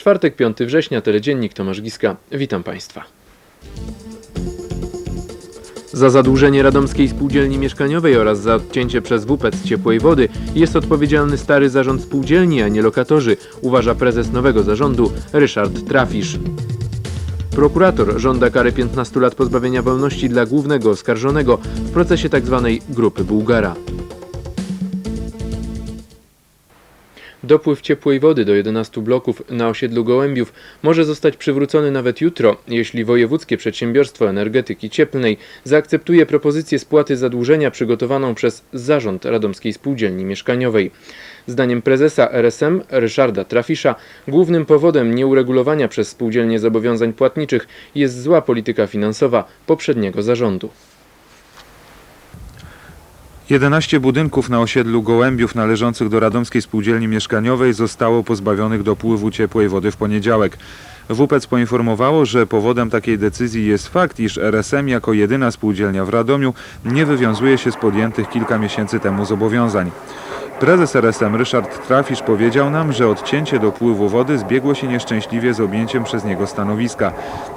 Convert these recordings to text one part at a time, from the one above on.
Czwartek, 5 września, Teledziennik Tomasz Giska. Witam Państwa. Za zadłużenie Radomskiej Spółdzielni Mieszkaniowej oraz za odcięcie przez WPC ciepłej wody jest odpowiedzialny stary zarząd spółdzielni, a nie lokatorzy, uważa prezes nowego zarządu Ryszard Trafisz. Prokurator żąda kary 15 lat pozbawienia wolności dla głównego oskarżonego w procesie tzw. grupy Bułgara. Dopływ ciepłej wody do 11 bloków na osiedlu Gołębiów może zostać przywrócony nawet jutro, jeśli Wojewódzkie Przedsiębiorstwo Energetyki Cieplnej zaakceptuje propozycję spłaty zadłużenia przygotowaną przez Zarząd Radomskiej Spółdzielni Mieszkaniowej. Zdaniem prezesa RSM Ryszarda Trafisza głównym powodem nieuregulowania przez spółdzielnie zobowiązań płatniczych jest zła polityka finansowa poprzedniego zarządu. 11 budynków na osiedlu Gołębiów należących do Radomskiej Spółdzielni Mieszkaniowej zostało pozbawionych dopływu ciepłej wody w poniedziałek. WPC poinformowało, że powodem takiej decyzji jest fakt, iż RSM jako jedyna spółdzielnia w Radomiu nie wywiązuje się z podjętych kilka miesięcy temu zobowiązań. Prezes RSM Ryszard Trafisz powiedział nam, że odcięcie dopływu wody zbiegło się nieszczęśliwie z objęciem przez niego stanowiska.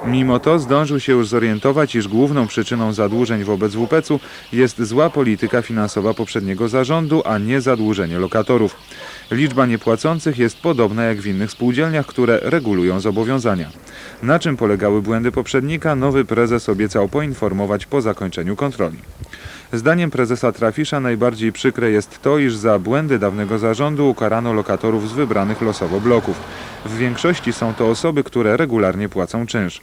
Mimo to zdążył się już zorientować, iż główną przyczyną zadłużeń wobec WPC-u jest zła polityka finansowa poprzedniego zarządu, a nie zadłużenie lokatorów. Liczba niepłacących jest podobna jak w innych spółdzielniach, które regulują zobowiązania. Na czym polegały błędy poprzednika, nowy prezes obiecał poinformować po zakończeniu kontroli. Zdaniem prezesa Trafisza najbardziej przykre jest to, iż za błędy dawnego zarządu ukarano lokatorów z wybranych losowo bloków. W większości są to osoby, które regularnie płacą czynsz.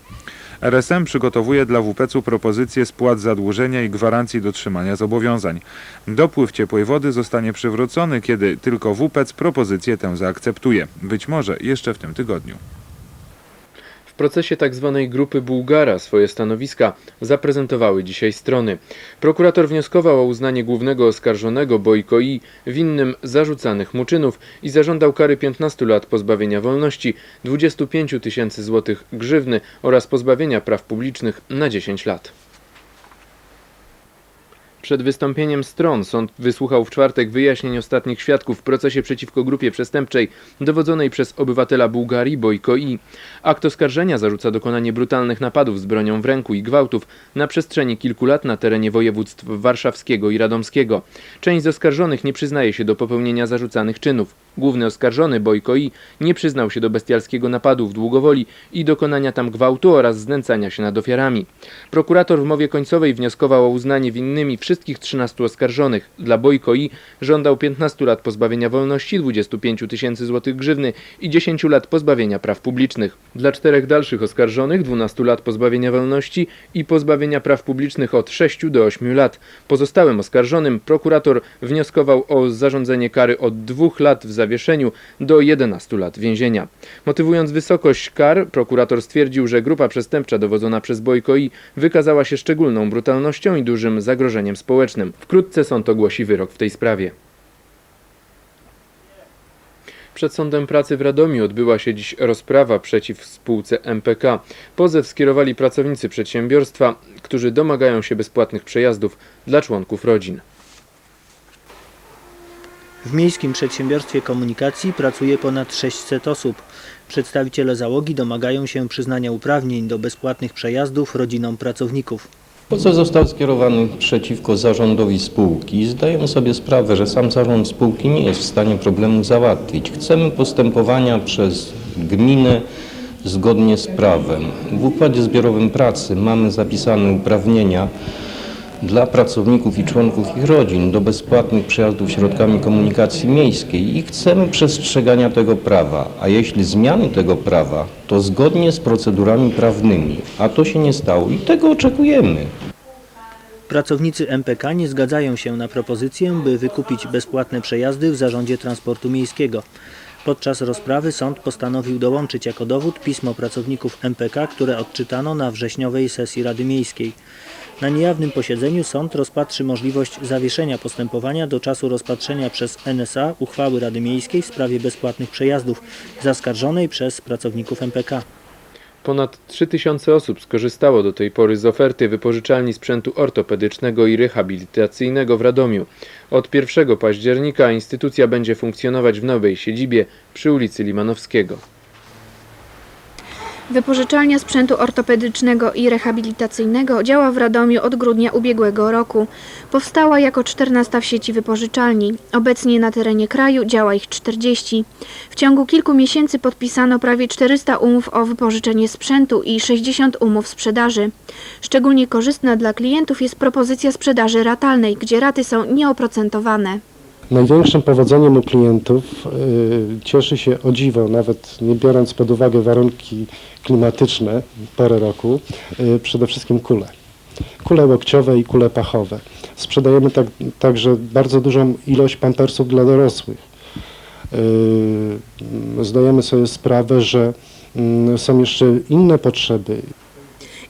RSM przygotowuje dla WPC-u propozycję spłat zadłużenia i gwarancji dotrzymania zobowiązań. Dopływ ciepłej wody zostanie przywrócony, kiedy tylko WPC propozycję tę zaakceptuje. Być może jeszcze w tym tygodniu. Procesie tzw. grupy Bułgara swoje stanowiska zaprezentowały dzisiaj strony. Prokurator wnioskował o uznanie głównego oskarżonego Bojko I winnym zarzucanych mu czynów i zażądał kary 15 lat pozbawienia wolności, 25 tysięcy złotych grzywny oraz pozbawienia praw publicznych na 10 lat. Przed wystąpieniem stron sąd wysłuchał w czwartek wyjaśnień ostatnich świadków w procesie przeciwko grupie przestępczej dowodzonej przez obywatela Bułgarii Bojko I. Akt oskarżenia zarzuca dokonanie brutalnych napadów z bronią w ręku i gwałtów na przestrzeni kilku lat na terenie województw warszawskiego i radomskiego. Część z oskarżonych nie przyznaje się do popełnienia zarzucanych czynów. Główny oskarżony Bojko I nie przyznał się do bestialskiego napadu w Długowoli i dokonania tam gwałtu oraz znęcania się nad ofiarami. Prokurator w mowie końcowej wnioskował o uznanie winnymi wszystkich 13 oskarżonych. Dla Bojko I żądał 15 lat pozbawienia wolności, 25 tysięcy złotych grzywny i 10 lat pozbawienia praw publicznych. Dla czterech dalszych oskarżonych 12 lat pozbawienia wolności i pozbawienia praw publicznych od 6 do 8 lat. Pozostałym oskarżonym prokurator wnioskował o zarządzenie kary od 2 lat w zawieszeniu do 11 lat więzienia. Motywując wysokość kar, prokurator stwierdził, że grupa przestępcza dowodzona przez Bojko I wykazała się szczególną brutalnością i dużym zagrożeniem społecznym. Wkrótce sąd ogłosi wyrok w tej sprawie. Przed Sądem Pracy w Radomiu odbyła się dziś rozprawa przeciw spółce MPK. Pozew skierowali pracownicy przedsiębiorstwa, którzy domagają się bezpłatnych przejazdów dla członków rodzin. W Miejskim Przedsiębiorstwie Komunikacji pracuje ponad 600 osób. Przedstawiciele załogi domagają się przyznania uprawnień do bezpłatnych przejazdów rodzinom pracowników. Pozew został skierowany przeciwko zarządowi spółki. Zdajemy sobie sprawę, że sam zarząd spółki nie jest w stanie problemu załatwić. Chcemy postępowania przez gminę zgodnie z prawem. W układzie zbiorowym pracy mamy zapisane uprawnienia dla pracowników i członków ich rodzin do bezpłatnych przejazdów środkami komunikacji miejskiej i chcemy przestrzegania tego prawa. A jeśli zmiany tego prawa, to zgodnie z procedurami prawnymi, a to się nie stało i tego oczekujemy. Pracownicy MPK nie zgadzają się na propozycję, by wykupić bezpłatne przejazdy w zarządzie transportu miejskiego. Podczas rozprawy sąd postanowił dołączyć jako dowód pismo pracowników MPK, które odczytano na wrześniowej sesji Rady Miejskiej. Na niejawnym posiedzeniu sąd rozpatrzy możliwość zawieszenia postępowania do czasu rozpatrzenia przez NSA uchwały Rady Miejskiej w sprawie bezpłatnych przejazdów zaskarżonej przez pracowników MPK. Ponad 3000 osób skorzystało do tej pory z oferty wypożyczalni sprzętu ortopedycznego i rehabilitacyjnego w Radomiu. Od 1 października instytucja będzie funkcjonować w nowej siedzibie przy ulicy Limanowskiego. Wypożyczalnia sprzętu ortopedycznego i rehabilitacyjnego działa w Radomiu od grudnia ubiegłego roku. Powstała jako 14 w sieci wypożyczalni. Obecnie na terenie kraju działa ich 40. W ciągu kilku miesięcy podpisano prawie 400 umów o wypożyczenie sprzętu i 60 umów sprzedaży. Szczególnie korzystna dla klientów jest propozycja sprzedaży ratalnej, gdzie raty są nieoprocentowane. Największym powodzeniem u klientów y, cieszy się o dziwo, nawet nie biorąc pod uwagę warunki klimatyczne pory roku, y, przede wszystkim kule. Kule łokciowe i kule pachowe. Sprzedajemy tak, także bardzo dużą ilość pampersów dla dorosłych. Y, Zdajemy sobie sprawę, że mm, są jeszcze inne potrzeby,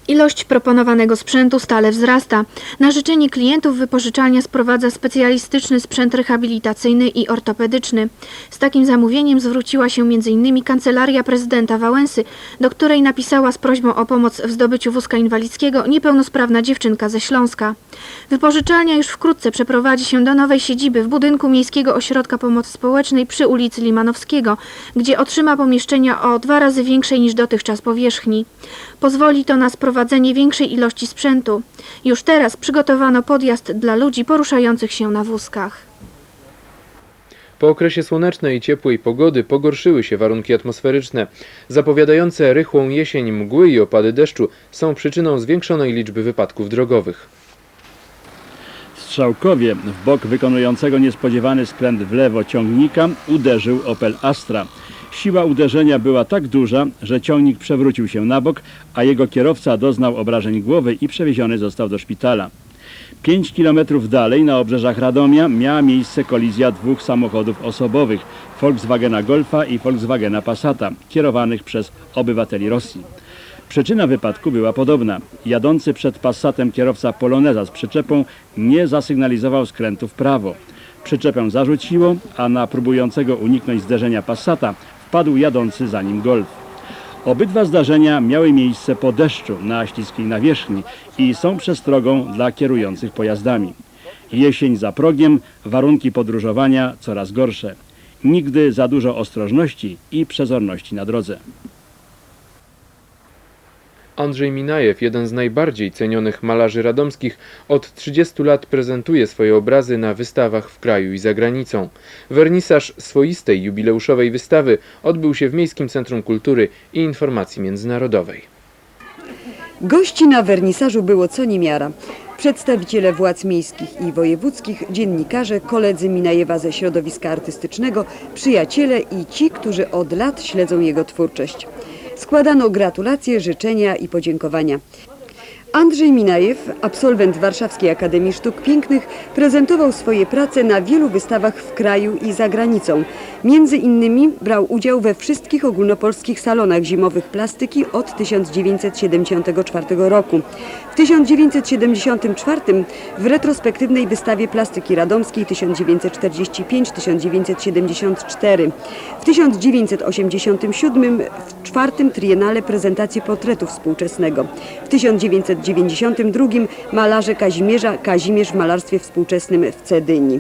Ilość proponowanego sprzętu stale wzrasta. Na życzenie klientów wypożyczalnia sprowadza specjalistyczny sprzęt rehabilitacyjny i ortopedyczny. Z takim zamówieniem zwróciła się m.in. Kancelaria Prezydenta Wałęsy, do której napisała z prośbą o pomoc w zdobyciu wózka inwalidzkiego niepełnosprawna dziewczynka ze Śląska. Wypożyczalnia już wkrótce przeprowadzi się do nowej siedziby w budynku Miejskiego Ośrodka Pomocy Społecznej przy ulicy Limanowskiego, gdzie otrzyma pomieszczenia o dwa razy większej niż dotychczas powierzchni. Pozwoli to na sprowadzenie większej ilości sprzętu. Już teraz przygotowano podjazd dla ludzi poruszających się na wózkach. Po okresie słonecznej i ciepłej pogody pogorszyły się warunki atmosferyczne. Zapowiadające rychłą jesień mgły i opady deszczu są przyczyną zwiększonej liczby wypadków drogowych. Strzałkowie w bok wykonującego niespodziewany skręt w lewo ciągnika uderzył Opel Astra. Siła uderzenia była tak duża, że ciągnik przewrócił się na bok, a jego kierowca doznał obrażeń głowy i przewieziony został do szpitala. 5 kilometrów dalej na obrzeżach Radomia miała miejsce kolizja dwóch samochodów osobowych Volkswagena Golfa i Volkswagena Passata kierowanych przez obywateli Rosji. Przyczyna wypadku była podobna. Jadący przed Passatem kierowca Poloneza z przyczepą nie zasygnalizował skrętu w prawo. Przyczepę zarzuciło, a na próbującego uniknąć zderzenia Passata wpadł jadący za nim Golf. Obydwa zdarzenia miały miejsce po deszczu na śliskiej nawierzchni i są przestrogą dla kierujących pojazdami. Jesień za progiem, warunki podróżowania coraz gorsze. Nigdy za dużo ostrożności i przezorności na drodze. Andrzej Minajew, jeden z najbardziej cenionych malarzy radomskich, od 30 lat prezentuje swoje obrazy na wystawach w kraju i za granicą. Wernisaż swoistej jubileuszowej wystawy odbył się w Miejskim Centrum Kultury i Informacji Międzynarodowej. Gości na wernisażu było co niemiara. Przedstawiciele władz miejskich i wojewódzkich, dziennikarze, koledzy Minajewa ze środowiska artystycznego, przyjaciele i ci, którzy od lat śledzą jego twórczość. Składano gratulacje, życzenia i podziękowania. Andrzej Minajew, absolwent Warszawskiej Akademii Sztuk Pięknych, prezentował swoje prace na wielu wystawach w kraju i za granicą. Między innymi brał udział we wszystkich ogólnopolskich salonach zimowych plastyki od 1974 roku. W 1974 w retrospektywnej wystawie plastyki radomskiej 1945-1974. W 1987 w czwartym triennale prezentacji portretu współczesnego. W 1992 malarze Kazimierza Kazimierz w malarstwie współczesnym w Cedyni.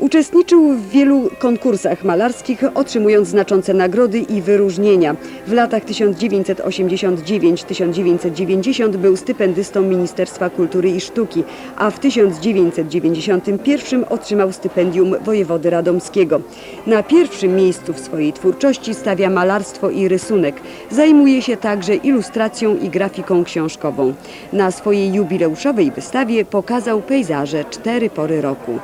Uczestniczył w wielu konkursach malarskich, otrzymując znaczące nagrody i wyróżnienia. W latach 1989-1990 był stypendystą Ministerstwa Kultury i Sztuki, a w 1991 otrzymał stypendium wojewody radomskiego. Na pierwszym miejscu w swojej twórczości stawia malarstwo i rysunek. Zajmuje się także ilustracją i grafiką książkową. Na swojej jubileuszowej wystawie pokazał pejzaże cztery pory roku.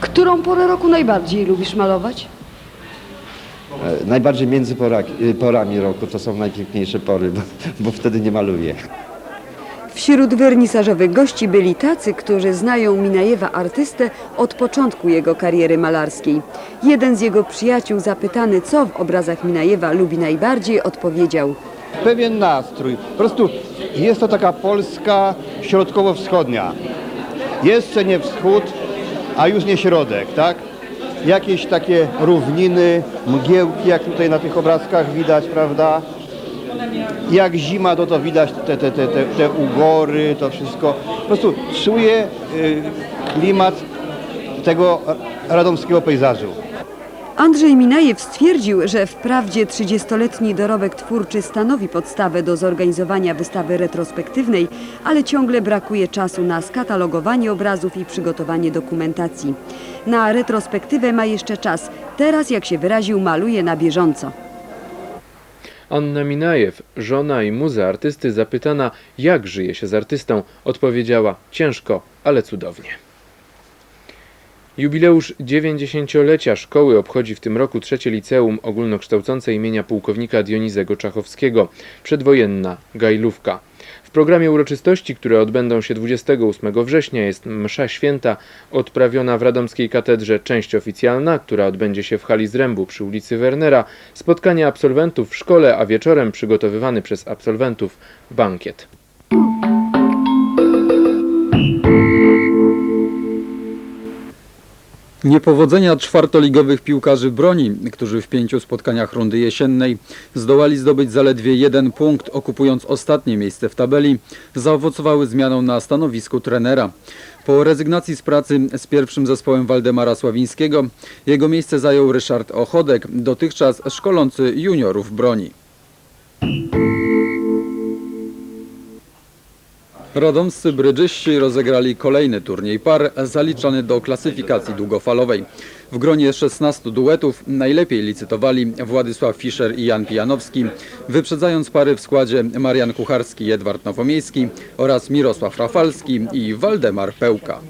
Którą porę roku najbardziej lubisz malować? E, Najbardziej między poraki, y, porami roku to są najpiękniejsze pory, bo, bo wtedy nie maluję. Wśród wernisażowych gości byli tacy, którzy znają Minajewa artystę od początku jego kariery malarskiej. Jeden z jego przyjaciół zapytany, co w obrazach Minajewa lubi najbardziej, odpowiedział pewien nastrój. Po prostu jest to taka Polska środkowo-wschodnia. Jeszcze nie wschód, a już nie środek, tak? Jakieś takie równiny, mgiełki, jak tutaj na tych obrazkach widać, prawda? Jak zima, to to widać te, te, te, te, te ugory, to wszystko. Po prostu czuję y, klimat tego radomskiego pejzażu. Andrzej Minajew stwierdził, że wprawdzie 30-letni dorobek twórczy stanowi podstawę do zorganizowania wystawy retrospektywnej, ale ciągle brakuje czasu na skatalogowanie obrazów i przygotowanie dokumentacji. Na retrospektywę ma jeszcze czas. Teraz, jak się wyraził, maluje na bieżąco. Anna Minajew, żona i muza artysty, zapytana, jak żyje się z artystą, odpowiedziała: ciężko, ale cudownie. Jubileusz 90-lecia szkoły obchodzi w tym roku trzecie liceum ogólnokształcące imienia pułkownika Dionizego Czachowskiego, przedwojenna Gajlówka. W programie uroczystości, które odbędą się 28 września, jest msza święta odprawiona w radomskiej katedrze, część oficjalna, która odbędzie się w hali Zrębu przy ulicy Wernera, spotkanie absolwentów w szkole, a wieczorem przygotowywany przez absolwentów bankiet. Niepowodzenia czwartoligowych piłkarzy broni, którzy w pięciu spotkaniach rundy jesiennej zdołali zdobyć zaledwie jeden punkt, okupując ostatnie miejsce w tabeli, zaowocowały zmianą na stanowisku trenera. Po rezygnacji z pracy z pierwszym zespołem Waldemara Sławińskiego, jego miejsce zajął Ryszard Ochodek, dotychczas szkolący juniorów broni. Radomscy brydżyści rozegrali kolejny turniej par zaliczany do klasyfikacji długofalowej. W gronie 16 duetów najlepiej licytowali Władysław Fischer i Jan Pijanowski, wyprzedzając pary w składzie Marian Kucharski i Edward Nowomiejski oraz Mirosław Rafalski i Waldemar Pełka.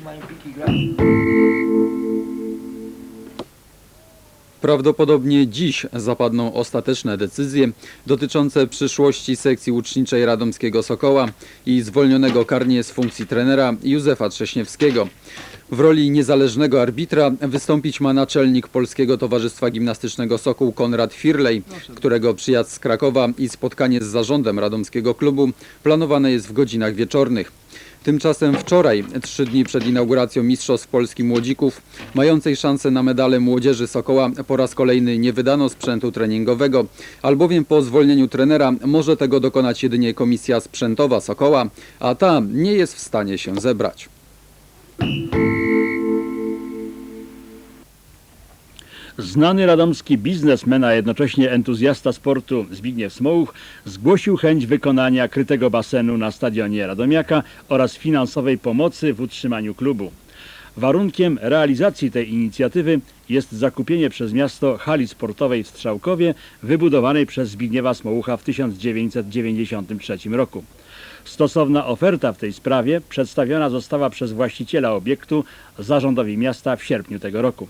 Prawdopodobnie dziś zapadną ostateczne decyzje dotyczące przyszłości sekcji łuczniczej Radomskiego Sokoła i zwolnionego karnie z funkcji trenera Józefa Trześniewskiego. W roli niezależnego arbitra wystąpić ma naczelnik Polskiego Towarzystwa Gimnastycznego Sokół Konrad Firlej, którego przyjazd z Krakowa i spotkanie z zarządem radomskiego klubu planowane jest w godzinach wieczornych. Tymczasem wczoraj, trzy dni przed inauguracją Mistrzostw Polski Młodzików, mającej szansę na medale młodzieży Sokoła, po raz kolejny nie wydano sprzętu treningowego, albowiem po zwolnieniu trenera może tego dokonać jedynie komisja sprzętowa Sokoła, a ta nie jest w stanie się zebrać. Znany radomski biznesmen, a jednocześnie entuzjasta sportu Zbigniew Smołuch zgłosił chęć wykonania krytego basenu na stadionie Radomiaka oraz finansowej pomocy w utrzymaniu klubu. Warunkiem realizacji tej inicjatywy jest zakupienie przez miasto hali sportowej w Strzałkowie wybudowanej przez Zbigniewa Smołucha w 1993 roku. Stosowna oferta w tej sprawie przedstawiona została przez właściciela obiektu zarządowi miasta w sierpniu tego roku.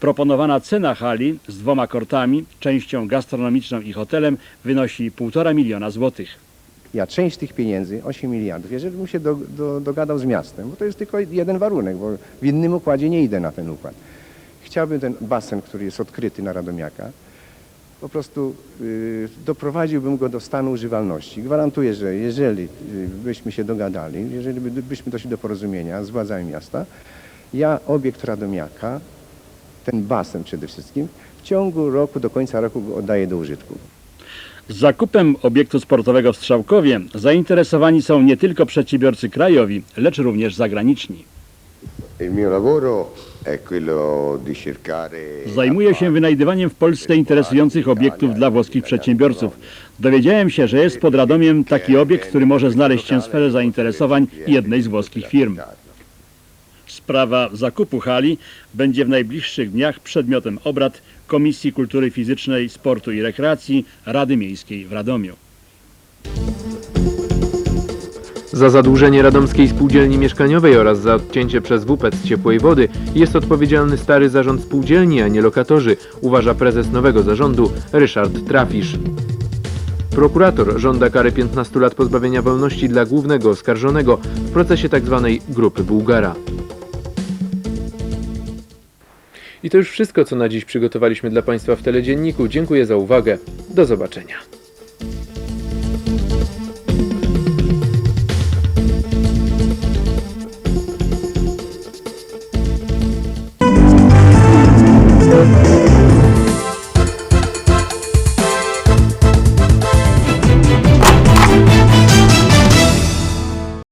Proponowana cena hali z dwoma kortami, częścią gastronomiczną i hotelem wynosi 1,5 miliona złotych. Ja część tych pieniędzy, 8 miliardów, jeżeli bym się do, do, dogadał z miastem, bo to jest tylko jeden warunek, bo w innym układzie nie idę na ten układ. Chciałbym ten basen, który jest odkryty na Radomiaka, po prostu y, doprowadziłbym go do stanu używalności. Gwarantuję, że jeżeli y, byśmy się dogadali, jeżeli by, byśmy doszli do porozumienia z władzami miasta, ja obiekt Radomiaka, ten basen przede wszystkim, w ciągu roku, do końca roku go oddaję do użytku. Zakupem obiektu sportowego w Strzałkowie zainteresowani są nie tylko przedsiębiorcy krajowi, lecz również zagraniczni. Zajmuję się wynajdywaniem w Polsce interesujących obiektów dla włoskich przedsiębiorców. Dowiedziałem się, że jest pod Radomiem taki obiekt, który może znaleźć się w sferze zainteresowań jednej z włoskich firm. Sprawa zakupu hali będzie w najbliższych dniach przedmiotem obrad Komisji Kultury Fizycznej, Sportu i Rekreacji Rady Miejskiej w Radomiu. Za zadłużenie Radomskiej Spółdzielni Mieszkaniowej oraz za odcięcie przez WPC ciepłej wody jest odpowiedzialny stary zarząd spółdzielni, a nie lokatorzy, uważa prezes nowego zarządu Ryszard Trafisz. Prokurator żąda kary 15 lat pozbawienia wolności dla głównego oskarżonego w procesie tzw. grupy Bułgara. I to już wszystko, co na dziś przygotowaliśmy dla Państwa w Teledzienniku. Dziękuję za uwagę. Do zobaczenia.